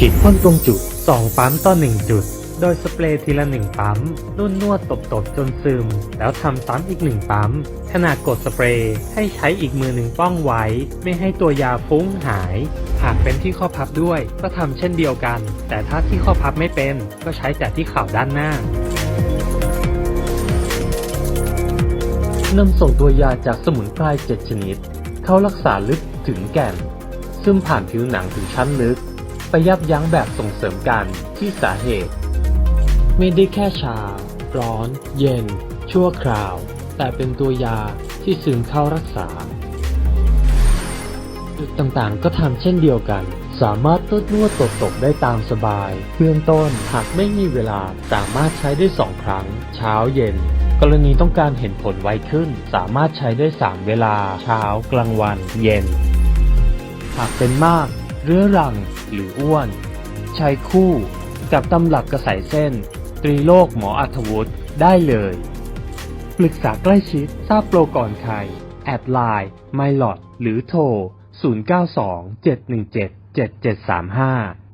ฉีดพ่นตรงจุด 2 ปั๊มต่อ 1 จุด โดยสเปรย์ทีละ 1 ปั๊มนวดนวดตบตบๆจนซึม แล้วทำซ้ำอีก 1 ปั๊ม ขณะกดสเปรย์ให้ใช้อีกมือหนึ่งป้องไว้ ไม่ให้ตัวยาฟุ้งหาย หากเป็นที่ข้อพับด้วย ก็ทำเช่นเดียวกัน แต่ถ้าที่ข้อพับไม่เป็น ก็ใช้แต่ที่เข่าด้านหน้านำส่งตัวยาจากสมุนไพร7ชนิด เข้ารักษาลึกถึงแก่น ซึ่งผ่านผิวหนังถึงชั้นลึก ยับยั้งแบบส่งเสริมกันที่สาเหตุ ไม่ได้แค่ชา ร้อน เย็น ชั่วคราว แต่เป็นตัวยาที่ซึมเข้ารักษาจุดต่างๆ ก็ทำเช่นเดียวกัน สามารถนวดนวดตบตบได้ตามสบาย เบื้องต้นหากไม่มีเวลาสามารถใช้ได้สองครั้ง เช้าเย็น กรณีต้องการเห็นผลไวขึ้น สามารถใช้ได้สามเวลา เช้า กลางวัน เย็น หากเป็นมาก เรื้อรังหรืออ้วน ใช้คู่กับตำลักกระสายเส้น ตรีโลกหมออัธวุฒิได้เลย ปรึกษาใกล้ชิดทราบโปรก่อนใคร แอดไลน์ไมลอดหรือโทร 0927177735